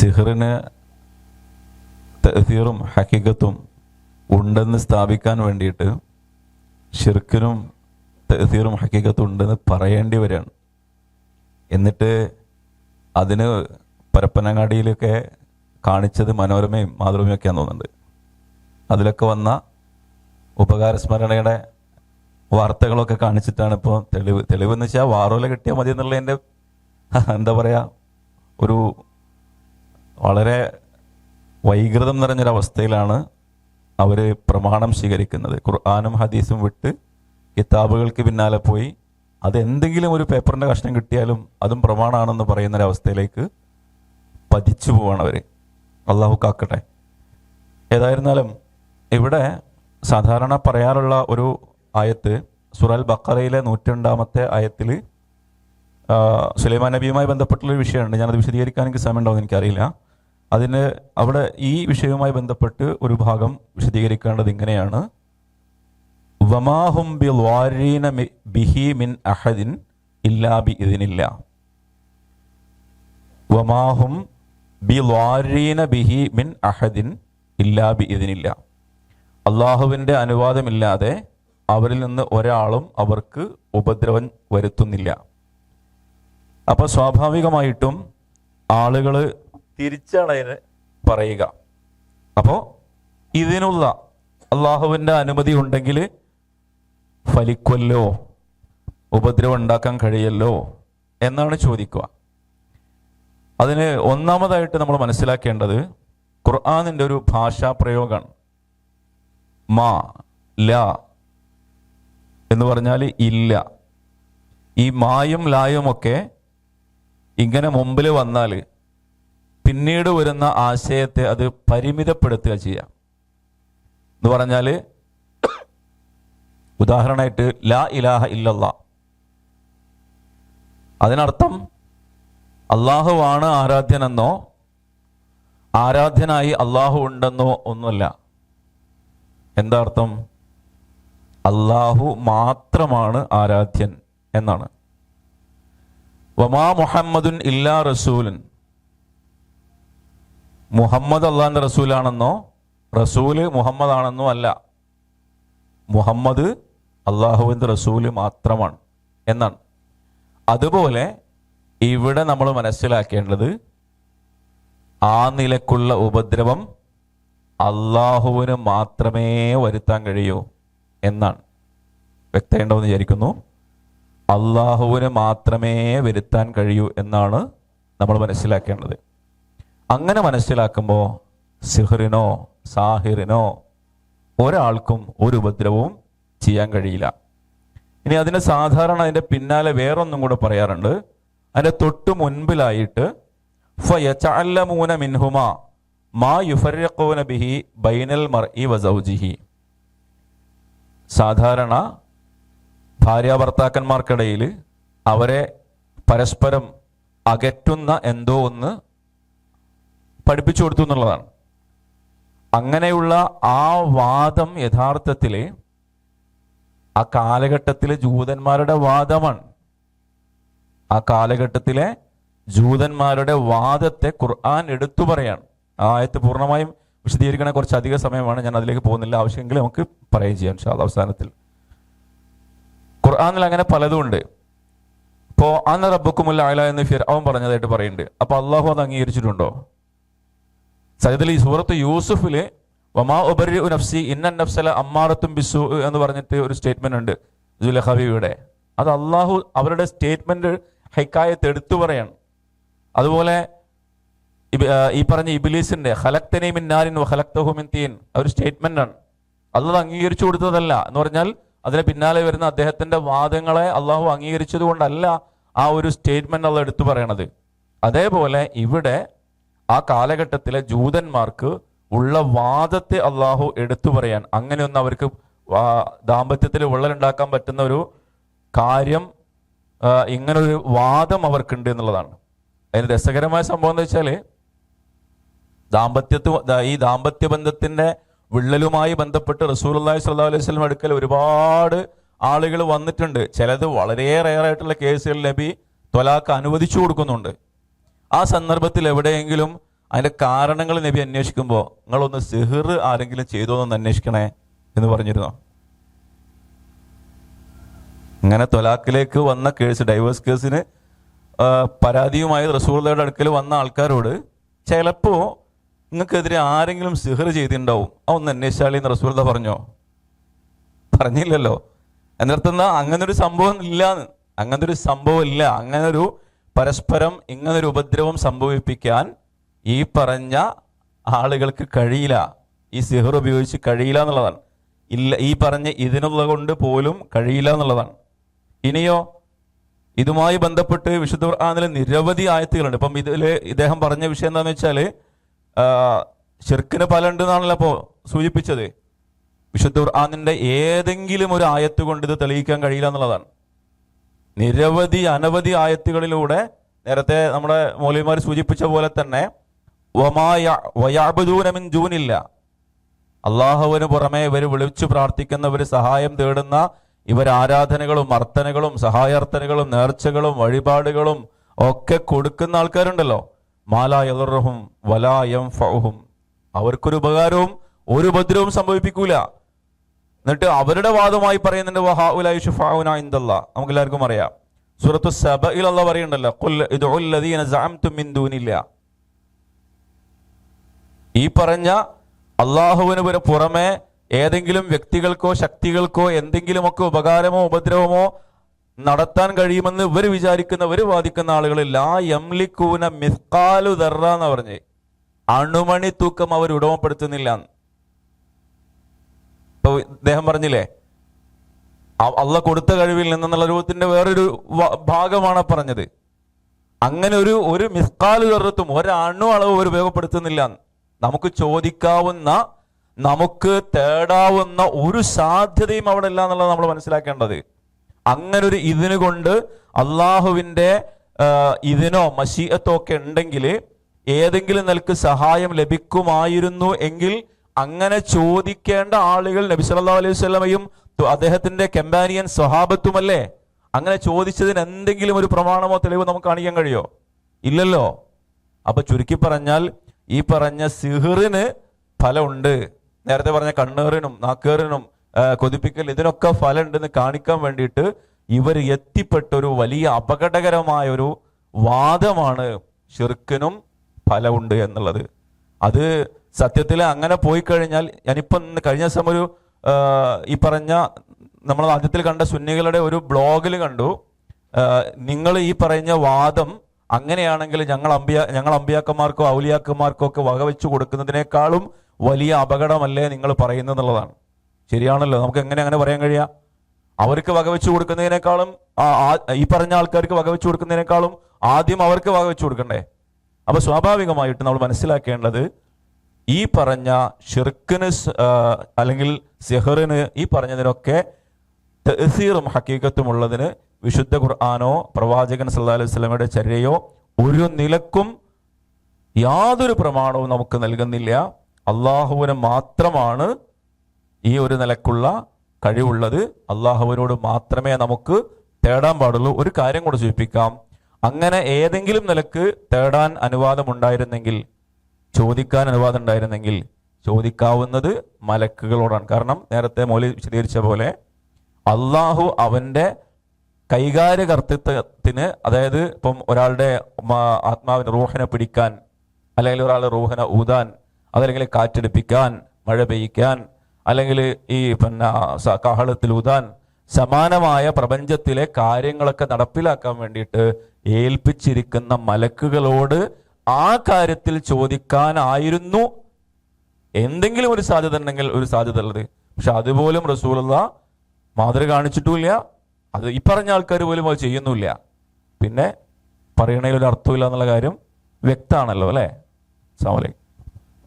സിഹറിന് തഹീറും ഹക്കിക്കത്തും ഉണ്ടെന്ന് സ്ഥാപിക്കാൻ വേണ്ടിയിട്ട് ഷിർക്കിനും തഹീറും ഹക്കിക്കത്തും ഉണ്ടെന്ന് പറയേണ്ടി വരികയാണ്. എന്നിട്ട് അതിന് പരപ്പനങ്ങാടിയിലൊക്കെ കാണിച്ചത് മനോരമയും മാതൃഭൂമിയും ഒക്കെയാന്ന് തോന്നുന്നുണ്ട്. അതിലൊക്കെ വന്ന ഉപകാരസ്മരണയുടെ വാർത്തകളൊക്കെ കാണിച്ചിട്ടാണ് ഇപ്പോൾ തെളിവ്. തെളിവെന്ന് വെച്ചാൽ വാറോല കിട്ടിയാൽ മതി എന്നുള്ളതിന്റെ എന്താ പറയുക ഒരു വളരെ വൈകൃതം നിറഞ്ഞൊരവസ്ഥയിലാണ് അവർ പ്രമാണം സ്വീകരിക്കുന്നത്. ഖുർആാനും ഹദീസും വിട്ട് കിതാബുകൾക്ക് പിന്നാലെ പോയി അതെന്തെങ്കിലും ഒരു പേപ്പറിന്റെ കഷ്ണം കിട്ടിയാലും അതും പ്രമാണമാണെന്ന് പറയുന്നൊരവസ്ഥയിലേക്ക് പതിച്ചു പോവാണ് അവർ അള്ളാഹു കാക്കട്ടെ. ഏതായിരുന്നാലും ഇവിടെ സാധാരണ പറയാറുള്ള ഒരു ആയത്ത് സുറൽ ബക്കറയിലെ നൂറ്റിരണ്ടാമത്തെ ആയത്തിൽ സുലൈമാൻ നബിയുമായി ബന്ധപ്പെട്ടുള്ളൊരു വിഷയമുണ്ട്. ഞാനത് വിശദീകരിക്കാൻ എനിക്ക് സമയമുണ്ടാവും എനിക്കറിയില്ല. അതിന് അവിടെ ഈ വിഷയവുമായി ബന്ധപ്പെട്ട് ഒരു ഭാഗം വിശദീകരിക്കേണ്ടത് ഇങ്ങനെയാണ്. വമാഹും ബി വാരീന ബിഹി മിൻ അഹദിൻ ഇല്ലാ ബി ഇതിനില്ല വമാഹും ബി വാരീന ബിഹി മിൻ അഹദിൻ ഇല്ലാ ബി ഇതിനില്ല അള്ളാഹുവിന്റെ അനുവാദമില്ലാതെ അവരിൽ നിന്ന് ഒരാളും അവർക്ക് ഉപദ്രവം വരുത്തുന്നില്ല. അപ്പോൾ സ്വാഭാവികമായിട്ടും ആളുകൾ തിരിച്ചാണ് അതിന് പറയുക. അപ്പോൾ ഇതിനുള്ള അള്ളാഹുവിന്റെ അനുമതി ഉണ്ടെങ്കിൽ ഫലിക്കുമല്ലോ ഉപദ്രവം ഉണ്ടാക്കാൻ കഴിയല്ലോ എന്നാണ് ചോദിക്കുക. അതിന് ഒന്നാമതായിട്ട് നമ്മൾ മനസ്സിലാക്കേണ്ടത് ഖുർആാനിന്റെ ഒരു ഭാഷാ പ്രയോഗമാണ്. മാ ല എന്ന് പറഞ്ഞാൽ ഇല്ല. ഈ മായും ലായും ഒക്കെ ഇങ്ങനെ മുമ്പിൽ വന്നാൽ പിന്നീട് വരുന്ന ആശയത്തെ അത് പരിമിതപ്പെടുത്തുക ചെയ്യാം. എന്ന് പറഞ്ഞാൽ ഉദാഹരണമായിട്ട് ലാ ഇലാഹ ഇല്ലല്ല. അതിനർത്ഥം അള്ളാഹുവാണ് ആരാധ്യനെന്നോ ആരാധ്യനായി അള്ളാഹു ഉണ്ടെന്നോ ഒന്നുമല്ല. എന്താ അർത്ഥം? അള്ളാഹു മാത്രമാണ് ആരാധ്യൻ എന്നാണ്. വമാ മുഹമ്മദുൻ ഇല്ലാ റസൂലൻ. മുഹമ്മദ് അള്ളാഹിന്റെ റസൂലാണെന്നോ? റസൂൽ മുഹമ്മദ് ആണെന്നോ അല്ല. മുഹമ്മദ് അള്ളാഹുവിന്റെ റസൂൽ മാത്രമാണ് എന്നാണ്. അതുപോലെ ഇവിടെ നമ്മൾ മനസ്സിലാക്കേണ്ടത് ആ നിലക്കുള്ള ഉപദ്രവം അള്ളാഹുവിന് മാത്രമേ വരുത്താൻ കഴിയൂ എന്നാണ്. വ്യക്തമുണ്ടോയെന്ന് വിചാരിക്കുന്നു? അള്ളാഹുവിന് മാത്രമേ വരുത്താൻ കഴിയൂ എന്നാണ് നമ്മൾ മനസ്സിലാക്കേണ്ടത്. അങ്ങനെ മനസ്സിലാക്കുമ്പോൾ സിഹറിനോ സാഹിറിനോ ഒരാൾക്കും ഒരു ഉപദ്രവവും ചെയ്യാൻ കഴിയില്ല. ഇനി അതിന് സാധാരണ അതിന്റെ പിന്നാലെ വേറൊന്നും കൂടെ പറയാറുണ്ട്. അതിന്റെ തൊട്ട് മുൻപിലായിട്ട് ഫയചഅല്ലമൂന മിൻഹുമ മാ യുഫർഖൂന ബിഹി ബൈനൽ മർഇ വസൗജിഹി സാധാരണ ഭാര്യാഭർത്താക്കന്മാർക്കിടയിൽ അവരെ പരസ്പരം അകറ്റുന്ന എന്തോ ഒന്ന് പഠിപ്പിച്ചു കൊടുത്തു എന്നുള്ളതാണ്. അങ്ങനെയുള്ള ആ വാദം യഥാർത്ഥത്തിൽ ആ കാലഘട്ടത്തിലെ ജൂതന്മാരുടെ വാദമാണ്. ആ കാലഘട്ടത്തിലെ ജൂതന്മാരുടെ വാദത്തെ ഖുർആൻ എടുത്തു പറയാണ്. ആയത്ത് പൂർണമായും വിശദീകരിക്കണ കുറച്ച് അധിക സമയമാണ്. ഞാൻ അതിലേക്ക് പോകുന്നില്ല. ആവശ്യമെങ്കിൽ നമുക്ക് പറയുകയും ചെയ്യാം ഷാദ് അവസാനത്തിൽ. ഖുർആാനിൽ അങ്ങനെ പലതും ഉണ്ട്. ഇപ്പോ അന്ന് റബ്ബക്കുമുല്ല അയല എന്ന് അവൻ പറഞ്ഞതായിട്ട് പറയുന്നുണ്ട്. അപ്പൊ അള്ളാഹു അത് അംഗീകരിച്ചിട്ടുണ്ടോ? സൈദലി സൂറത്ത് യൂസുഫിൽ വമാ ഉബരി നഫ്സി ഇന്ന നഫ്സല അമ്മാറത്തും ബിസു എന്ന് പറഞ്ഞിട്ട് ഒരു സ്റ്റേറ്റ്മെന്റ് ഉണ്ട് ജുലഹബിയുടെ അത് അള്ളാഹു അവരുടെ സ്റ്റേറ്റ്മെന്റ് ഹൈക്കായത്ത് എടുത്തു പറയാണ്. അതുപോലെ ഈ പറഞ്ഞ ഇബിലീസിന്റെ ഹലക്തനെ മിൻ നാരിൻ ഹലക്തഹു മിൻ ഒരു സ്റ്റേറ്റ്മെന്റ് ആണ്. അള്ളത് അംഗീകരിച്ചു കൊടുത്തതല്ല എന്ന് പറഞ്ഞാൽ അതിന് പിന്നാലെ വരുന്ന അദ്ദേഹത്തിന്റെ വാദങ്ങളെ അള്ളാഹു അംഗീകരിച്ചത് കൊണ്ടല്ല ആ ഒരു സ്റ്റേറ്റ്മെന്റ് അള്ള എടുത്തു പറയണത്. അതേപോലെ ഇവിടെ ആ കാലഘട്ടത്തിലെ ജൂതന്മാർക്ക് ഉള്ള വാദത്തെ അള്ളാഹു എടുത്തു പറയാൻ അങ്ങനെയൊന്നും അവർക്ക് ദാമ്പത്യത്തിൽ വിള്ളലുണ്ടാക്കാൻ പറ്റുന്ന ഒരു കാര്യം ഇങ്ങനൊരു വാദം അവർക്കുണ്ട് എന്നുള്ളതാണ്. അതിന് രസകരമായ സംഭവം എന്ന് വെച്ചാൽ ദാമ്പത്യത്വ ഈ ദാമ്പത്യ ബന്ധത്തിന്റെ വിള്ളലുമായി ബന്ധപ്പെട്ട് റസൂൽ അള്ളാഹി സ്വല്ലാ അലൈഹി സ്വലം അടുക്കൽ ഒരുപാട് ആളുകൾ വന്നിട്ടുണ്ട്. ചിലത് വളരെ റയറായിട്ടുള്ള കേസുകൾ നബി തൊലാക്ക് അനുവദിച്ചു കൊടുക്കുന്നുണ്ട്. ആ സന്ദർഭത്തിൽ എവിടെയെങ്കിലും അതിന്റെ കാരണങ്ങൾ നബി അന്വേഷിക്കുമ്പോൾ നിങ്ങളൊന്ന് സിഹിർ ആരെങ്കിലും ചെയ്തോ എന്ന് അന്വേഷിക്കണേ എന്ന് പറഞ്ഞിരുന്നോ? ഇങ്ങനെ തൊലാക്കിലേക്ക് വന്ന കേസ് ഡൈവേഴ്സ് കേസിന് പരാതിയുമായി റസൂള്ളയുടെ അടുക്കൽ വന്ന ആൾക്കാരോട് ചിലപ്പോൾ നിങ്ങൾക്കെതിരെ ആരെങ്കിലും സിഹർ ചെയ്തിട്ടുണ്ടാവും. ആ ഒന്ന് അന്വേഷിച്ചാളി എന്ന് റസൂർദ പറഞ്ഞോ? പറഞ്ഞില്ലല്ലോ. എന്നർത്ഥം അങ്ങനൊരു സംഭവം ഇല്ല അങ്ങനൊരു സംഭവം ഇല്ല. അങ്ങനെ ഒരു പരസ്പരം ഇങ്ങനൊരു ഉപദ്രവം സംഭവിപ്പിക്കാൻ ഈ പറഞ്ഞ ആളുകൾക്ക് കഴിയില്ല. ഈ സിഹർ ഉപയോഗിച്ച് കഴിയില്ല എന്നുള്ളതാണ്. ഇല്ല ഈ പറഞ്ഞ ഇതിനുള്ള കൊണ്ട് പോലും കഴിയില്ല എന്നുള്ളതാണ്. ഇനിയോ ഇതുമായി ബന്ധപ്പെട്ട് വിശുദ്ധ ഖുർആനിലെ നിരവധി ആയത്തുകളുണ്ട്. ഇപ്പം ഇതിൽ ഇദ്ദേഹം പറഞ്ഞ വിഷയം എന്താണെന്ന് വെച്ചാൽ ഷിർക്കിന് പല ഉണ്ട് എന്നാണല്ലോ അപ്പോൾ സൂചിപ്പിച്ചത്. വിശുദ്ധ ഖുർആാനിന്റെ ഏതെങ്കിലും ഒരു ആയത്ത് കൊണ്ട് ഇത് തെളിയിക്കാൻ കഴിയില്ല എന്നുള്ളതാണ്. നിരവധി അനവധി ആയത്തുകളിലൂടെ നേരത്തെ നമ്മുടെ മൗലിമാർ സൂചിപ്പിച്ച പോലെ തന്നെ വയാബുദൂനമിൻ ജൂനില്ല. അള്ളാഹുവിന് പുറമെ ഇവർ വിളിച്ചു പ്രാർത്ഥിക്കുന്നവർ സഹായം തേടുന്ന ഇവർ ആരാധനകളും അർത്ഥനകളും സഹായാർത്ഥനകളും നേർച്ചകളും വഴിപാടുകളും ഒക്കെ കൊടുക്കുന്ന ആൾക്കാരുണ്ടല്ലോ. മാലായറും വലായം ഫഹും അവർക്കൊരു ഉപകാരവും ഒരു ഉപദ്രവവും സംഭവിപ്പിക്കൂല. എന്നിട്ട് അവരുടെ വാദമായി പറയുന്നുണ്ട് വഹാഉലായി നമുക്ക് എല്ലാവർക്കും അറിയാം. സൂറത്തു സബയിൽ അള്ളാഹ് പറയുന്നുണ്ടല്ലോ ഖുൽ മിൻ ഈ പറഞ്ഞ അള്ളാഹുവിന് പുറമെ ഏതെങ്കിലും വ്യക്തികൾക്കോ ശക്തികൾക്കോ എന്തെങ്കിലുമൊക്കെ ഉപകാരമോ ഉപദ്രവമോ നടത്താൻ കഴിയുമെന്ന് ഇവർ വിചാരിക്കുന്ന ഇവർ വാദിക്കുന്ന ആളുകൾ ലാ യംലിക്കൂന മിസ്കാലു ദർറ എന്ന് പറഞ്ഞ്. അണുമണി തൂക്കം അവർ ഉടമപ്പെടുത്തുന്നില്ല എന്ന്. ഇപ്പൊ ഇദ്ദേഹം പറഞ്ഞില്ലേ അള്ള കൊടുത്ത കഴിവിൽ നിന്നുള്ള രൂപത്തിന്റെ വേറൊരു ഭാഗമാണ് പറഞ്ഞത് അങ്ങനെ ഒരു ഒരു മിസ്കാൽ കയറത്തും ഒരണു അളവ് അവർ ഉപയോഗപ്പെടുത്തുന്നില്ല നമുക്ക് ചോദിക്കാവുന്ന നമുക്ക് തേടാവുന്ന ഒരു സാധ്യതയും അവിടെ ഇല്ല എന്നുള്ളത് നമ്മൾ മനസ്സിലാക്കേണ്ടത് അങ്ങനെ ഒരു ഇതിനു കൊണ്ട് അള്ളാഹുവിന്റെ ഇതിനോ മഷീയത്തോ ഒക്കെ ഉണ്ടെങ്കിൽ ഏതെങ്കിലും നിലയ്ക്ക് സഹായം ലഭിക്കുമായിരുന്നു എങ്കിൽ അങ്ങനെ ചോദിക്കേണ്ട ആളുകൾ നബി സല്ലാ അലൈഹി സ്വലമയും അദ്ദേഹത്തിന്റെ കമ്പാനിയൻ സ്വഹാബത്തുമല്ലേ? അങ്ങനെ ചോദിച്ചതിന് എന്തെങ്കിലും ഒരു പ്രമാണമോ തെളിവോ നമുക്ക് കാണിക്കാൻ കഴിയോ? ഇല്ലല്ലോ. അപ്പൊ ചുരുക്കി പറഞ്ഞാൽ ഈ പറഞ്ഞ സിഹിറിന് ഫലമുണ്ട്. നേരത്തെ പറഞ്ഞ കണ്ണേറിനും നാക്കേറിനും കൊതിപ്പിക്കൽ ഇതിനൊക്കെ ഫലമുണ്ടെന്ന് കാണിക്കാൻ വേണ്ടിയിട്ട് ഇവർ എത്തിപ്പെട്ട ഒരു വലിയ അപകടകരമായ ഒരു വാദമാണ് ഷിർക്കിനും ഫലമുണ്ട് എന്നുള്ളത്. അത് സത്യത്തിൽ അങ്ങനെ പോയി കഴിഞ്ഞാൽ ഞാനിപ്പം കഴിഞ്ഞ ദിവസം ഒരു ഈ പറഞ്ഞ നമ്മൾ ആദ്യത്തിൽ കണ്ട സുന്നികളുടെ ഒരു ബ്ലോഗിൽ കണ്ടു. നിങ്ങൾ ഈ പറഞ്ഞ വാദം അങ്ങനെയാണെങ്കിൽ ഞങ്ങൾ അമ്പിയ ഞങ്ങൾ അമ്പിയാക്കന്മാർക്കോ ഔലിയാക്കന്മാർക്കോ ഒക്കെ വകവെച്ചു കൊടുക്കുന്നതിനേക്കാളും വലിയ അപകടമല്ലേ നിങ്ങൾ പറയുന്നത് എന്നുള്ളതാണ്. ശരിയാണല്ലോ നമുക്ക് എങ്ങനെ അങ്ങനെ പറയാൻ കഴിയാ? അവർക്ക് വകവെച്ചു കൊടുക്കുന്നതിനേക്കാളും ഈ പറഞ്ഞ ആൾക്കാർക്ക് വകവെച്ചു കൊടുക്കുന്നതിനേക്കാളും ആദ്യം അവർക്ക് വകവെച്ചു കൊടുക്കണ്ടേ? അപ്പൊ സ്വാഭാവികമായിട്ട് നമ്മൾ മനസ്സിലാക്കേണ്ടത് ഈ പറഞ്ഞ ഷിർക്കിന് അല്ലെങ്കിൽ സെഹറിന് ഈ പറഞ്ഞതിനൊക്കെ തഹസീറും ഹക്കീക്കത്തുമുള്ളതിന് വിശുദ്ധ ഖുർആാനോ പ്രവാചകൻ സല്ലാ അലൈഹി സ്വലമയുടെ ചര്യയോ ഒരു നിലക്കും യാതൊരു പ്രമാണവും നമുക്ക് നൽകുന്നില്ല. അള്ളാഹുവിന് മാത്രമാണ് ഈ ഒരു നിലക്കുള്ള കഴിവുള്ളത്. അള്ളാഹുവിനോട് മാത്രമേ നമുക്ക് തേടാൻ പാടുള്ളൂ. ഒരു കാര്യം കൂടെ സൂചിപ്പിക്കാം. അങ്ങനെ ഏതെങ്കിലും നിലയ്ക്ക് തേടാൻ അനുവാദം ഉണ്ടായിരുന്നെങ്കിൽ ചോദിക്കാൻ അനുവാദം ഉണ്ടായിരുന്നെങ്കിൽ ചോദിക്കാവുന്നത് മലക്കുകളോടാണ്. കാരണം നേരത്തെ മൗലി വിശദീകരിച്ച പോലെ അള്ളാഹു അവന്റെ കൈകാര്യകർത്തൃത്വത്തിന് അതായത് ഇപ്പം ഒരാളുടെ ആത്മാവിന് റൂഹിനെ പിടിക്കാൻ അല്ലെങ്കിൽ ഒരാളുടെ റൂഹനെ ഊതാൻ അതല്ലെങ്കിൽ കാറ്റെടുപ്പിക്കാൻ മഴ പെയ്യിക്കാൻ അല്ലെങ്കിൽ ഈ പിന്നെ കാഹളത്തിൽ ഊതാൻ സമാനമായ പ്രപഞ്ചത്തിലെ കാര്യങ്ങളൊക്കെ നടപ്പിലാക്കാൻ വേണ്ടിയിട്ട് ഏൽപ്പിച്ചിരിക്കുന്ന മലക്കുകളോട് ആ കാര്യത്തിൽ ചോദിക്കാനായിരുന്നു. എന്തെങ്കിലും ഒരു സാധ്യത ഉണ്ടെങ്കിൽ ഒരു സാധ്യത ഉള്ളത്. പക്ഷെ അതുപോലും റസൂലുള്ള മാതൃക കാണിച്ചിട്ടുമില്ല. അത് ഈ പറഞ്ഞ ആൾക്കാർ പോലും അത് ചെയ്യുന്നില്ല പിന്നെ പറയണതിൽ ഒരു അർത്ഥമില്ല എന്നുള്ള കാര്യം വ്യക്തമാണല്ലോ അല്ലേ? അസ്സാം വലൈക്കും